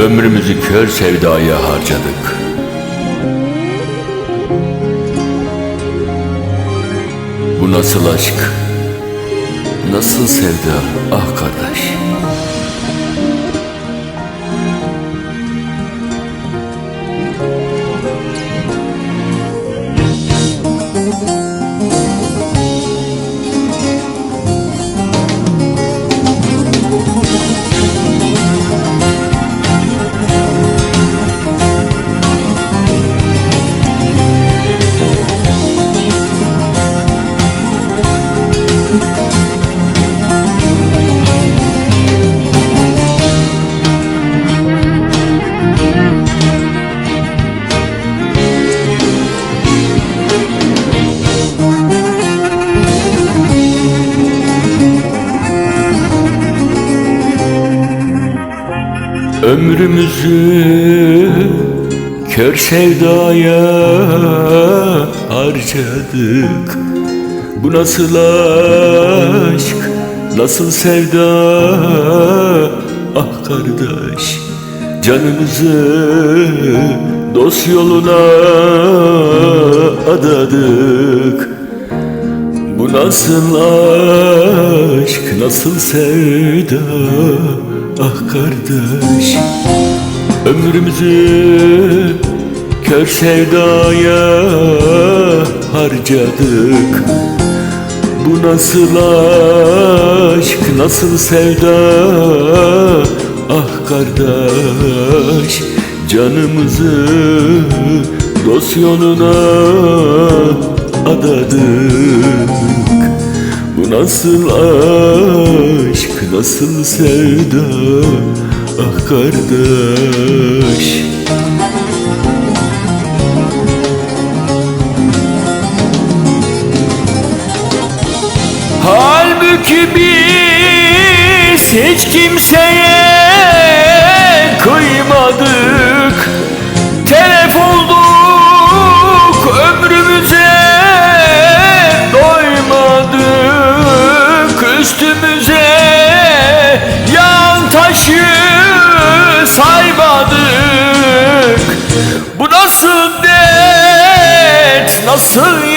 Ömrümüzü kör sevdaya harcadık. Bu nasıl aşk? Nasıl sevda? Ah kardeş. Ömrümüzü kör sevdaya harcadık. Bu nasıl aşk, nasıl sevda? Ah kardeş canımızı dost yoluna adadık. Bu nasıl aşk, nasıl sevda Ah kardeş Ömrümüzü kör sevdaya harcadık. Bu nasıl aşk, nasıl sevda? Ah kardeş Canımızı dost yoluna adadık nasıl aşk, nasıl sevda? Ah kardeş. Halbuki biz hiç kimseye kıymadık dert, nasıl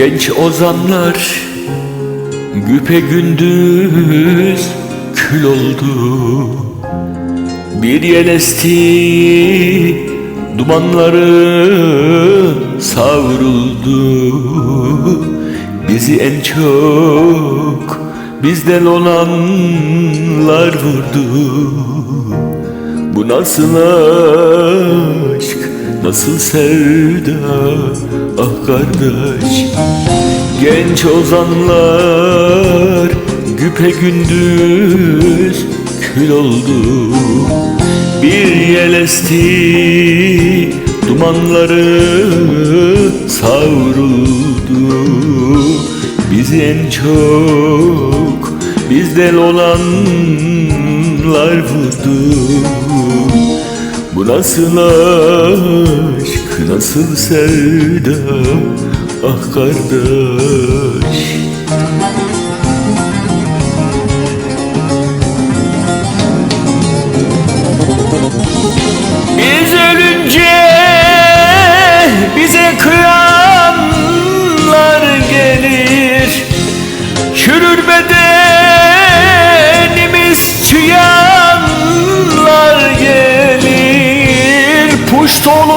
Genç ozanlar güpe gündüz kül oldu. Bir yel esti dumanları savruldu. Bizi en çok bizden olanlar vurdu. Bu nasıl aşk, nasıl sevda ah kardeş Genç ozanlar güpe gündüz kül oldu. Bir yel esti dumanları savruldu. Bizi en çok bizden olanlar vurdu nasıl aşk, nasıl sevda ah kardeş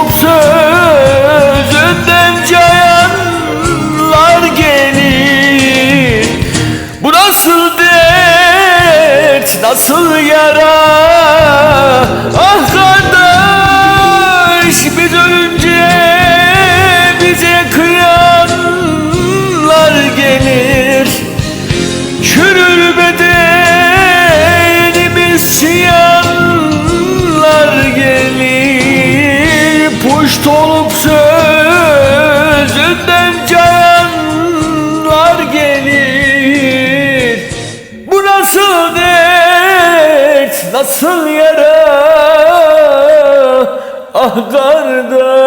Olup sözünden cayanlar gelir. Bu nasıl dert, nasıl yara olup sözünden cayanlar gelir. Bu nasıl dert, nasıl yara? Ah kardeş